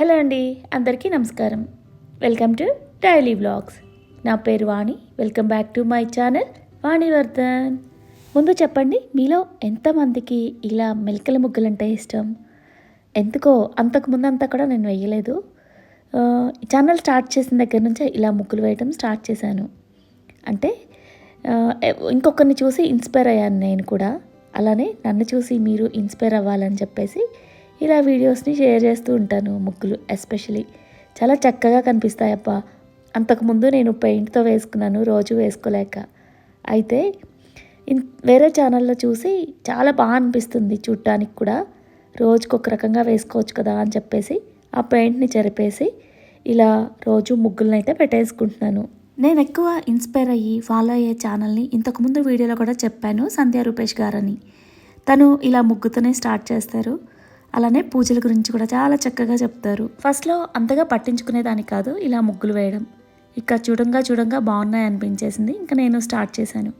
Hello అండి అందరికీ నమస్కారం. Welcome to daily vlogs. నా పేరు Vani. Welcome back to my channel Vanivardhan. ముందు చెప్పండి మీలో ఎంతమందికి ఇలా మెలకల ముగ్గులంటే ఇష్టం? ఎందుకో అంతకు అంతా కూడా నేను వేయలేదు ఈ ఛానల్ స్టార్ట్ చేసిన దగ్గర నుంచే ఇలా ముగ్గులు వేయడం స్టార్ట్ చేశాను. అంటే ఇంకొకరిని చూసి ఇన్స్పైర్ అయ్యాను నేను కూడా. అలానే నన్ను చూసి మీరు ఇన్స్పైర్ అవ్వాలని చెప్పేసి ఇలా వీడియోస్ని షేర్ చేస్తూ ఉంటాను ముగ్గులు ఎస్పెషలీ. చాలా చక్కగా కనిపిస్తాయప్ప. అంతకుముందు నేను పెయింట్తో వేసుకున్నాను రోజు వేసుకోలేక. అయితే ఇన్ వేరే ఛానల్లో చూసి చాలా బాగా అనిపిస్తుంది చూడటానికి కూడా. రోజుకొక రకంగా వేసుకోవచ్చు కదా అని చెప్పేసి ఆ పెయింట్ని చెరిపేసి ఇలా రోజు ముగ్గులను అయితే పెట్టేసుకుంటున్నాను. నేను ఎక్కువ ఇన్స్పైర్ అయ్యి ఫాలో అయ్యే ఛానల్ని ఇంతకుముందు వీడియోలో కూడా చెప్పాను సంధ్యా రూపేష్ గారని. తను ఇలా ముగ్గుతోనే స్టార్ట్ చేస్తారు. అలానే పూజల గురించి కూడా చాలా చక్కగా చెప్తారు. ఫస్ట్లో అంతగా పట్టించుకునేదాన్ని కాదు ఇలా ముగ్గులు వేయడం. ఇక చూడంగా చూడంగా బాగున్నాయి అనిపించేసింది ఇంకా నేను స్టార్ట్ చేశాను.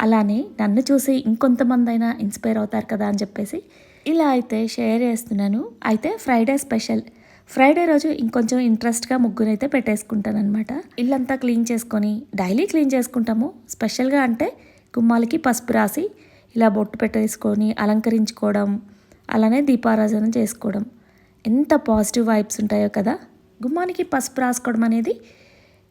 అలానే నన్ను చూసి ఇంకొంతమంది అయినా ఇన్స్పైర్ అవుతారు కదా అని చెప్పేసి ఇలా అయితే షేర్ చేస్తున్నాను. అయితే ఫ్రైడే స్పెషల్. ఫ్రైడే రోజు ఇంకొంచెం ఇంట్రెస్ట్గా ముగ్గునైతే పెట్టేసుకుంటాను అనమాట ఇల్లంతా క్లీన్ చేసుకొని డైలీ క్లీన్ చేసుకుంటాము. స్పెషల్గా అంటే గుమ్మాలకి పసుపు రాసి ఇలా బొట్టు పెట్టేసుకొని అలంకరించుకోవడం అలానే దీపారాధన చేసుకోవడం. ఎంత పాజిటివ్ వైబ్స్ ఉంటాయో కదా. గుమ్మానికి పసుపు రాసుకోవడం అనేది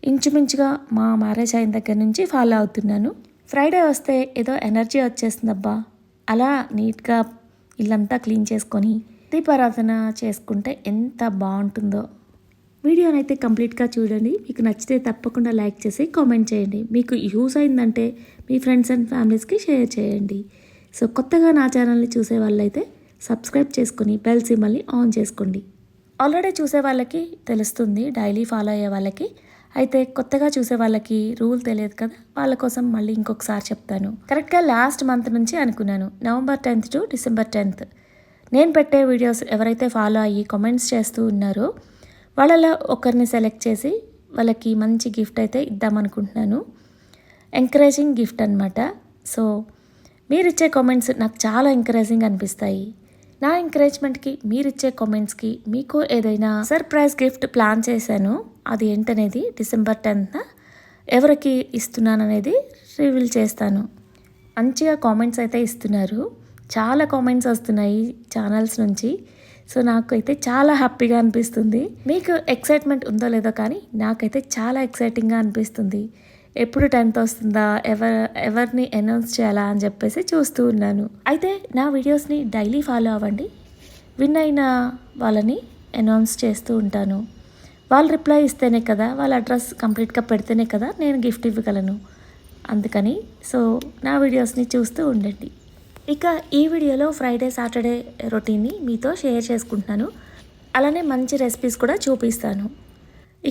ఇంచుమించుగా మా మ్యారేజ్ అయిన దగ్గర నుంచి ఫాలో అవుతున్నాను. ఫ్రైడే వస్తే ఏదో ఎనర్జీ వచ్చేస్తుందబ్బా. అలా నీట్గా ఇల్లంతా క్లీన్ చేసుకొని దీపారాధన చేసుకుంటే ఎంత బాగుంటుందో. వీడియోనైతే కంప్లీట్గా చూడండి. మీకు నచ్చితే తప్పకుండా లైక్ చేసి కామెంట్ చేయండి. మీకు యూస్ అయిందంటే మీ ఫ్రెండ్స్ అండ్ ఫ్యామిలీస్కి షేర్ చేయండి. సో కొత్తగా నా ఛానల్ని చూసే వాళ్ళైతే సబ్స్క్రైబ్ చేసుకుని బెల్ సిమ్మల్ని ఆన్ చేసుకోండి. ఆల్రెడీ చూసే వాళ్ళకి తెలుస్తుంది డైలీ ఫాలో అయ్యే వాళ్ళకి. అయితే కొత్తగా చూసే వాళ్ళకి రూల్ తెలియదు కదా వాళ్ళ కోసం మళ్ళీ ఇంకొకసారి చెప్తాను. కరెక్ట్గా లాస్ట్ మంత్ నుంచి అనుకున్నాను November tenth to December tenth. నేను పెట్టే వీడియోస్ ఎవరైతే ఫాలో అయ్యి కామెంట్స్ చేస్తూ ఉన్నారో వాళ్ళలో ఒకరిని సెలెక్ట్ చేసి వాళ్ళకి మంచి గిఫ్ట్ అయితే ఇద్దామనుకుంటున్నాను ఎంకరేజింగ్ గిఫ్ట్ అనమాట సో మీరు ఇచ్చే కామెంట్స్ నాకు చాలా ఎంకరేజింగ్ అనిపిస్తాయి. నా ఎంకరేజ్మెంట్కి మీరిచ్చే కామెంట్స్కి మీకు ఏదైనా సర్ప్రైజ్ గిఫ్ట్ ప్లాన్ చేశాను అది ఏంటనేది డిసెంబర్ టెన్త్న ఎవరికి ఇస్తున్నాననేది రివీల్ చేస్తాను. మంచిగా కామెంట్స్ అయితే ఇస్తున్నారు. చాలా కామెంట్స్ వస్తున్నాయి ఛానల్స్ నుంచి. సో నాకు అయితే చాలా హ్యాపీగా అనిపిస్తుంది. మీకు ఎక్సైట్మెంట్ ఉందో లేదో కానీ నాకైతే చాలా ఎక్సైటింగ్గా అనిపిస్తుంది. ఎప్పుడు టెన్త్ వస్తుందా ఎవరు ఎవరిని అనౌన్స్ చేయాలా అని చెప్పేసి చూస్తూ ఉన్నాను. అయితే నా వీడియోస్ని డైలీ ఫాలో అవ్వండి. విన్ అయిన వాళ్ళని అనౌన్స్ చేస్తూ ఉంటాను. వాళ్ళు రిప్లై ఇస్తేనే కదా వాళ్ళ అడ్రస్ కంప్లీట్గా పెడితేనే కదా నేను గిఫ్ట్ ఇవ్వగలను. అందుకని సో నా వీడియోస్ని చూస్తూ ఉండండి. ఇక ఈ వీడియోలో ఫ్రైడే సాటర్డే రొటీన్ని మీతో షేర్ చేసుకుంటున్నాను. అలానే మంచి రెసిపీస్ కూడా చూపిస్తాను.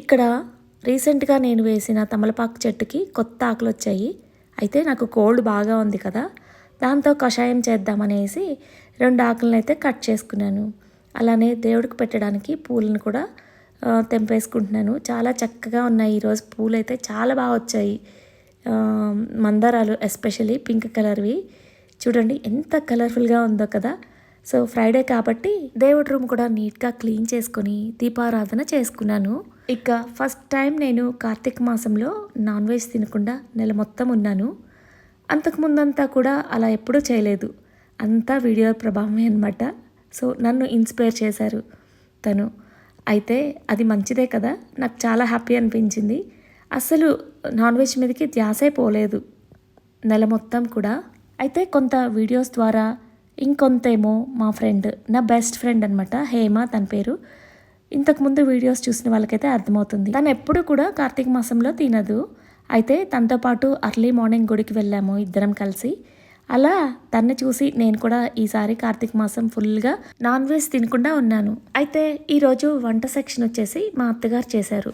ఇక్కడ రీసెంట్గా నేను వేసిన తమలపాకు చెట్టుకి కొత్త ఆకులు వచ్చాయి అయితే నాకు కోల్డ్ బాగా ఉంది కదా దాంతో కషాయం చేద్దామనేసి రెండు ఆకులను అయితే కట్ చేసుకున్నాను. అలానే దేవుడికి పెట్టడానికి పూలను కూడా తెంపేసుకుంటున్నాను. చాలా చక్కగా ఉన్నాయి ఈరోజు. పూలు అయితే చాలా బాగా వచ్చాయి. మందారాలు ఎస్పెషలీ పింక్ కలర్వి. చూడండి ఎంత కలర్ఫుల్గా ఉందో కదా. సో ఫ్రైడే కాబట్టి దేవుడి రూమ్ కూడా నీట్గా క్లీన్ చేసుకొని దీపారాధన చేసుకున్నాను. ఇక ఫస్ట్ టైం నేను కార్తీక మాసంలో నాన్ వెజ్ తినకుండా నెల మొత్తం ఉన్నాను. అంతకుముందంతా కూడా అలా ఎప్పుడూ చేయలేదు. అంతా వీడియో ప్రభావమే అనమాట సో నన్ను ఇన్స్పైర్ చేశారు తను. అయితే అది మంచిదే కదా. నాకు చాలా హ్యాపీ అనిపించింది. అసలు నాన్ వెజ్ మీదకి ధ్యాసే పోలేదు. నెల మొత్తం కూడా. అయితే కొంత వీడియోస్ ద్వారా ఇంకొంతేమో మా ఫ్రెండ్ నా బెస్ట్ ఫ్రెండ్ అనమాట హేమ తన పేరు. ఇంతకుముందు వీడియోస్ చూసిన వాళ్ళకైతే అర్థమవుతుంది. తను ఎప్పుడు కూడా కార్తీక మాసంలో తినదు. అయితే తనతో పాటు అర్లీ మార్నింగ్ గుడికి వెళ్ళాము ఇద్దరం కలిసి. అలా తన్ని చూసి నేను కూడా ఈసారి కార్తీక మాసం ఫుల్గా నాన్ వెజ్ తినకుండా ఉన్నాను. అయితే ఈరోజు వంట సెక్షన్ వచ్చేసి మా అత్తగారు చేశారు.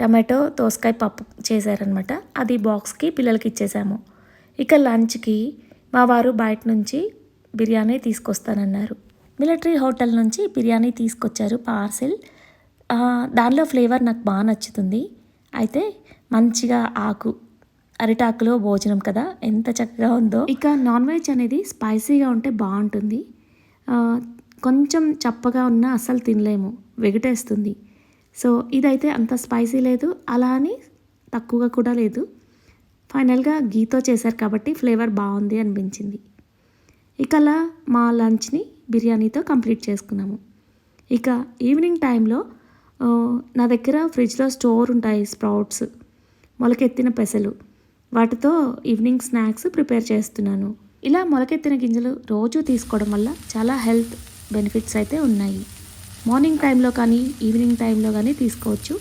టమాటో దోసకాయ పప్పు చేశారనమాట అది బాక్స్కి పిల్లలకి ఇచ్చేసాము. ఇక లంచ్కి మా వారు బయట నుంచి బిర్యానీ తీసుకొస్తానన్నారు. మిలిటరీ హోటల్ నుంచి బిర్యానీ తీసుకొచ్చారు పార్సిల్. దానిలో ఫ్లేవర్ నాకు బాగా నచ్చుతుంది. అయితే మంచిగా ఆకు అరిటాకులో భోజనం కదా ఎంత చక్కగా ఉందో. ఇక నాన్ వెజ్ అనేది స్పైసీగా ఉంటే బాగుంటుంది. కొంచెం చప్పగా ఉన్నా అస్సలు తినలేము వెగటేస్తుంది. సో ఇదైతే అంత స్పైసీ లేదు అలా అని తక్కువగా కూడా లేదు. ఫైనల్గా గీతో చేశారు కాబట్టి ఫ్లేవర్ బాగుంది అనిపించింది. ఇక అలా మా లంచ్ని బిర్యానీతో కంప్లీట్ చేసుకున్నాము. ఇక ఈవినింగ్ టైంలో నా దగ్గర ఫ్రిడ్జ్లో స్టోర్ ఉంటాయి స్ప్రౌట్స్. మొలకెత్తిన పెసలు. వాటితో ఈవినింగ్ స్నాక్స్ ప్రిపేర్ చేస్తున్నాను. ఇలా మొలకెత్తిన గింజలు రోజు తీసుకోవడం వల్ల చాలా హెల్త్ బెనిఫిట్స్ అయితే ఉన్నాయి. మార్నింగ్ టైంలో కానీ ఈవినింగ్ టైంలో కానీ తీసుకోవచ్చు.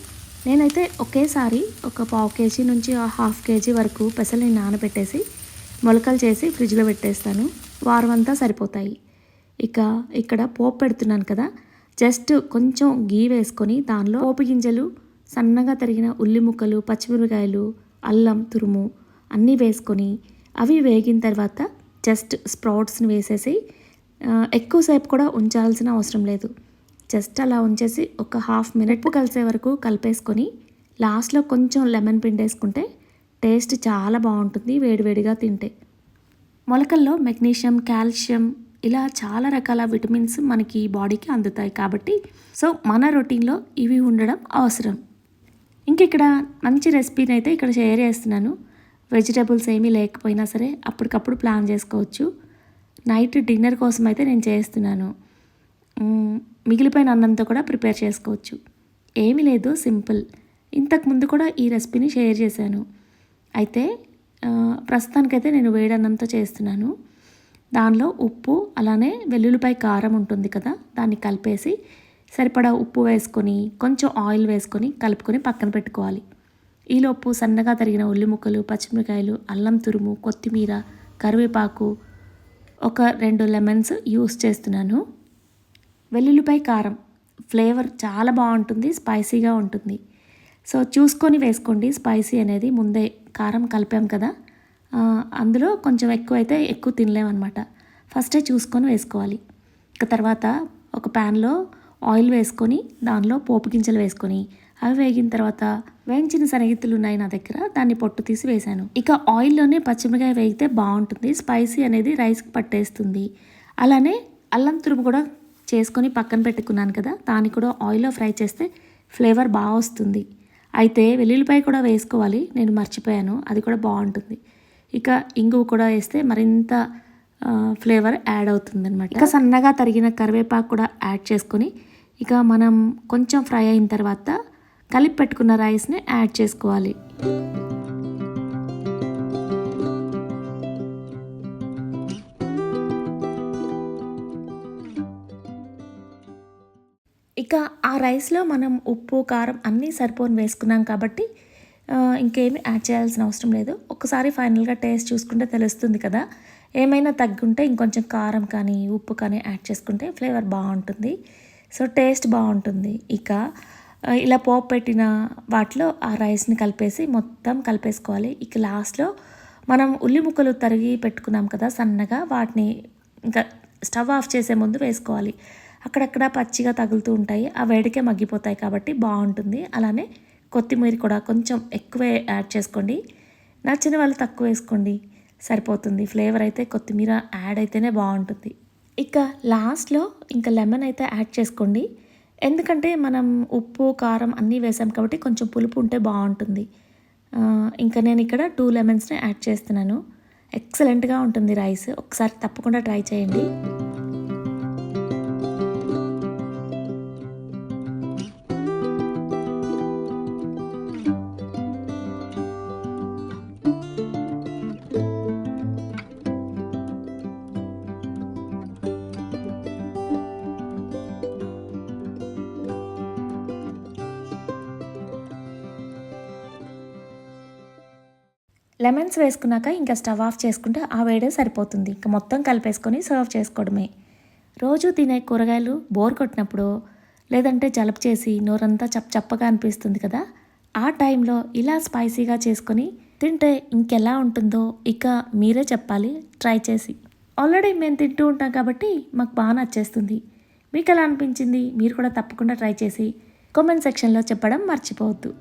నేనైతే ఒకేసారి ఒక పావు కేజీ నుంచి హాఫ్ కేజీ వరకు పెసల్ని నానబెట్టేసి మొలకలు చేసి ఫ్రిడ్జ్లో పెట్టేస్తాను. వారం అంతా సరిపోతాయి. ఇక ఇక్కడ పోపు పెడుతున్నాను కదా. జస్ట్ కొంచెం గీ వేసుకొని దానిలో పోపు గింజలు సన్నగా తరిగిన ఉల్లి ముక్కలు పచ్చిమిరపకాయలు అల్లం తురుము అన్నీ వేసుకొని అవి వేగిన తర్వాత జస్ట్ స్ప్రౌట్స్ని వేసేసి ఎక్కువసేపు కూడా ఉంచాల్సిన అవసరం లేదు. జస్ట్ అలా ఉంచేసి ఒక హాఫ్ మినిట్ కలిసే వరకు కలిపేసుకొని లాస్ట్లో కొంచెం లెమన్ పిండి వేసుకుంటే టేస్ట్ చాలా బాగుంటుంది వేడివేడిగా తింటే. మొలకల్లో మెగ్నీషియం కాల్షియం ఇలా చాలా రకాల విటమిన్స్ మనకి బాడీకి అందుతాయి కాబట్టి సో మన రొటీన్లో ఇవి ఉండడం అవసరం. ఇంక ఇక్కడ మంచి రెసిపీని అయితే ఇక్కడ షేర్ చేస్తున్నాను. వెజిటేబుల్స్ ఏమీ లేకపోయినా సరే అప్పటికప్పుడు ప్లాన్ చేసుకోవచ్చు. నైట్ డిన్నర్ కోసం అయితే నేను చేస్తున్నాను. మిగిలిపోయిన అన్నంతో కూడా ప్రిపేర్ చేసుకోవచ్చు. ఏమీ లేదు సింపుల్. ఇంతకు ముందు కూడా ఈ రెసిపీని షేర్ చేశాను. అయితే ప్రస్తుతానికైతే నేను వేడన్నంతో చేస్తున్నాను. దానిలో ఉప్పు అలానే వెల్లుల్లిపాయ కారం ఉంటుంది కదా దాన్ని కలిపేసి సరిపడా ఉప్పు వేసుకొని కొంచెం ఆయిల్ వేసుకొని కలుపుకొని పక్కన పెట్టుకోవాలి. ఈలోపు సన్నగా తరిగిన ఉల్లి ముక్కలు పచ్చిమిరకాయలు అల్లం తురుము కొత్తిమీర కరివేపాకు ఒక రెండు లెమన్స్ యూస్ చేస్తున్నాను. వెల్లుల్లిపాయ కారం ఫ్లేవర్ చాలా బాగుంటుంది స్పైసీగా ఉంటుంది. సో చూసుకొని వేసుకోండి స్పైసీ అనేది ముందే కారం కలిపాం కదా అందులో కొంచెం ఎక్కువ అయితే ఎక్కువ తినలేమన్నమాట. ఫస్టే చూసుకొని వేసుకోవాలి. ఇక తర్వాత ఒక ప్యాన్లో ఆయిల్ వేసుకొని దానిలో పోపు గింజలు వేసుకొని అవి వేగిన తర్వాత వేయించిన శనగిత్తులు ఉన్నాయి నా దగ్గర దాన్ని పొట్టు తీసి వేశాను. ఇక ఆయిల్లోనే పచ్చిమిరకాయ వేగితే బాగుంటుంది స్పైసీ అనేది రైస్కి పట్టేస్తుంది. అలానే అల్లం తురుము కూడా చేసుకొని పక్కన పెట్టుకున్నాను కదా దాన్ని కూడా ఆయిల్లో ఫ్రై చేస్తే ఫ్లేవర్ బాగా వస్తుంది. అయితే వెల్లుల్లిపాయ కూడా వేసుకోవాలి. నేను మర్చిపోయాను. అది కూడా బాగుంటుంది. ఇక ఇంగువ కూడా వేస్తే మరింత ఫ్లేవర్ యాడ్ అవుతుంది అనమాట ఇక సన్నగా తరిగిన కరివేపాకు కూడా యాడ్ చేసుకొని ఇక మనం కొంచెం ఫ్రై అయిన తర్వాత కలిపి పెట్టుకున్న రైస్ని యాడ్ చేసుకోవాలి. ఇక ఆ రైస్లో మనం ఉప్పు కారం అన్నీ సరిపోని వేసుకున్నాం కాబట్టి ఇంకేమి యాడ్ చేయాల్సిన అవసరం లేదు. ఒకసారి ఫైనల్గా టేస్ట్ చూసుకుంటే తెలుస్తుంది కదా. ఏమైనా తగ్గుంటే ఇంకొంచెం కారం కానీ ఉప్పు కానీ యాడ్ చేసుకుంటే ఫ్లేవర్ బాగుంటుంది. సో టేస్ట్ బాగుంటుంది. ఇక ఇలా పోపు పెట్టిన వాటిలో ఆ రైస్ని కలిపేసి మొత్తం కలిపేసుకోవాలి. ఇక లాస్ట్లో మనం ఉల్లి ముక్కలు తరిగి పెట్టుకున్నాం కదా సన్నగా వాటిని ఇంకా స్టవ్ ఆఫ్ చేసే ముందు వేసుకోవాలి. అక్కడక్కడ పచ్చిగా తగులుతూ ఉంటాయి. ఆ వేడికే మగ్గిపోతాయి కాబట్టి బాగుంటుంది. అలానే కొత్తిమీర కూడా కొంచెం ఎక్కువే యాడ్ చేసుకోండి. నచ్చిన వాళ్ళు తక్కువ వేసుకోండి. సరిపోతుంది. ఫ్లేవర్ అయితే కొత్తిమీర యాడ్ అయితేనే బాగుంటుంది. ఇక లాస్ట్లో ఇంకా లెమన్ అయితే యాడ్ చేసుకోండి. ఎందుకంటే మనం ఉప్పు కారం అన్నీ వేసాం కాబట్టి కొంచెం పులుపు ఉంటే బాగుంటుంది. ఇంకా నేను ఇక్కడ టూ లెమన్స్ని యాడ్ చేస్తున్నాను. ఎక్సలెంట్గా ఉంటుంది రైస్. ఒకసారి తప్పకుండా ట్రై చేయండి. లెమన్స్ వేసుకున్నాక ఇంకా స్టవ్ ఆఫ్ చేసుకుంటే ఆ వేడే సరిపోతుంది. ఇంకా మొత్తం కలిపేసుకొని సర్వ్ చేసుకోవడమే. రోజు తినే కూరగాయలు బోర్ కొట్టినప్పుడు లేదంటే జలుబు చేసి నోరంతా చప్ చప్పగా అనిపిస్తుంది కదా? ఆ టైంలో ఇలా స్పైసీగా చేసుకొని తింటే ఇంకెలా ఉంటుందో ఇక మీరే చెప్పాలి. ట్రై చేసి. ఆల్రెడీ మేము తింటూ ఉంటాం కాబట్టి మాకు బాగా నచ్చేస్తుంది. మీకు ఎలా అనిపించింది? మీరు కూడా తప్పకుండా ట్రై చేసి కామెంట్ సెక్షన్లో చెప్పడం మర్చిపోవద్దు.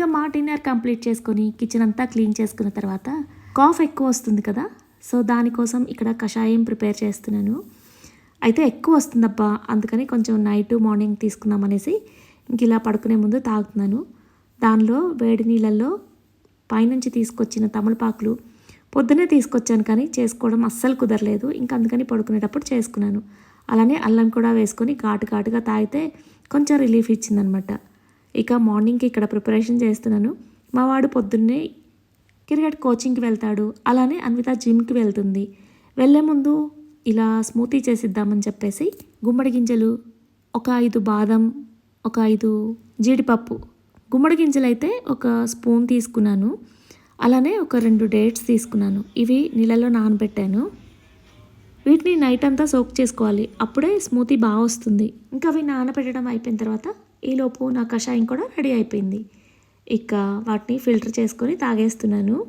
ఇంకా మా డిన్నర్ కంప్లీట్ చేసుకొని కిచెన్ అంతా క్లీన్ చేసుకున్న తర్వాత కాఫ్ ఎక్కువ వస్తుంది కదా సో దానికోసం ఇక్కడ కషాయం ప్రిపేర్ చేస్తున్నాను. అయితే ఎక్కువ వస్తుందబ్బా అందుకని కొంచెం నైట్ మార్నింగ్ తీసుకుందాం అనేసి ఇంక ఇలా పడుకునే ముందు తాగుతున్నాను. దానిలో వేడి నీళ్ళల్లో పైనుంచి తీసుకొచ్చిన తమలపాకులు పొద్దునే తీసుకొచ్చాను కానీ చేసుకోవడం అస్సలు కుదరలేదు. ఇంకా అందుకని పడుకునేటప్పుడు చేసుకున్నాను. అలానే అల్లం కూడా వేసుకొని ఘాటు ఘాటుగా తాగితే కొంచెం రిలీఫ్ ఇచ్చిందనమాట. ఇక మార్నింగ్కి ఇక్కడ ప్రిపరేషన్ చేస్తున్నాను. మా వాడు పొద్దున్నే క్రికెట్ కోచింగ్కి వెళ్తాడు. అలానే అన్విత జిమ్కి వెళ్తుంది. వెళ్ళే ముందు ఇలా స్మూతీ చేసిద్దామని చెప్పేసి గుమ్మడి గింజలు ఒక ఐదు బాదం ఒక ఐదు జీడిపప్పు గుమ్మడి గింజలు అయితే ఒక స్పూన్ తీసుకున్నాను. అలానే ఒక రెండు డేట్స్ తీసుకున్నాను. ఇవి నీళ్ళలో నానబెట్టాను. వీటిని నైట్ అంతా సోక్ చేసుకోవాలి. అప్పుడే స్మూతీ బాగా వస్తుంది. ఇంకా అవి నానబెట్టడం అయిపోయిన తర్వాత ఈలోపు నా కషాయం కూడా రెడీ అయిపోయింది. ఇక వాటిని ఫిల్టర్ చేసుకొని తాగేస్తున్నాను.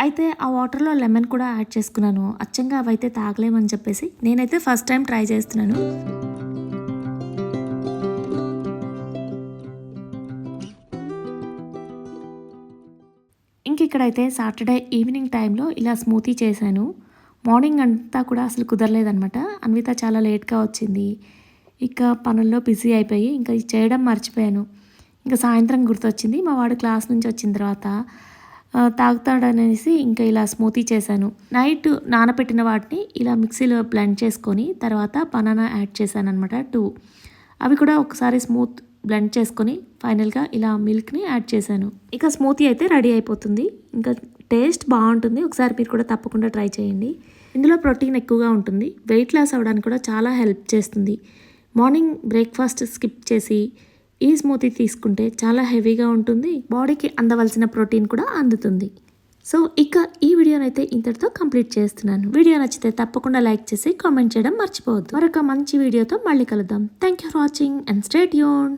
అయితే ఆ వాటర్లో లెమన్ కూడా యాడ్ చేసుకున్నాను. అచ్చంగా అవైతే తాగలేమని చెప్పేసి నేనైతే ఫస్ట్ టైం ట్రై చేస్తున్నాను. ఇంక ఇక్కడైతే సాటర్డే ఈవినింగ్ టైంలో ఇలా స్మూతీ చేశాను. మార్నింగ్ అంతా కూడా అసలు కుదరలేదనమాట అన్విత చాలా లేట్గా వచ్చింది. ఇక పనుల్లో బిజీ అయిపోయి ఇంకా ఇది చేయడం మర్చిపోయాను. ఇంకా సాయంత్రం గుర్తొచ్చింది. మా వాడు క్లాస్ నుంచి వచ్చిన తర్వాత తాగుతాడనేసి ఇంకా ఇలా స్మూతీ చేశాను. నైట్ నానబెట్టిన వాటిని ఇలా మిక్సీలో బ్లెండ్ చేసుకొని తర్వాత బనానా యాడ్ చేశాను అనమాట టూ. అవి కూడా ఒకసారి స్మూత్ బ్లెండ్ చేసుకొని ఫైనల్గా ఇలా మిల్క్ని యాడ్ చేశాను. ఇక స్మూతీ అయితే రెడీ అయిపోతుంది. ఇంకా టేస్ట్ బాగుంటుంది. ఒకసారి మీరు కూడా తప్పకుండా ట్రై చేయండి. ఇందులో ప్రోటీన్ ఎక్కువగా ఉంటుంది. వెయిట్ లాస్ అవ్వడానికి కూడా చాలా హెల్ప్ చేస్తుంది. మార్నింగ్ బ్రేక్ఫాస్ట్ స్కిప్ చేసి ఈ స్మూతీ తీసుకుంటే చాలా హెవీగా ఉంటుంది. బాడీకి అందవలసిన ప్రోటీన్ కూడా అందుతుంది. సో ఇక ఈ వీడియోనైతే ఇంతటితో కంప్లీట్ చేస్తున్నాను. వీడియో నచ్చితే తప్పకుండా లైక్ చేసి కామెంట్ చేయడం మర్చిపోవద్దు. మరొక మంచి వీడియోతో మళ్ళీ కలుద్దాం. Thank you for watching and stay Yoon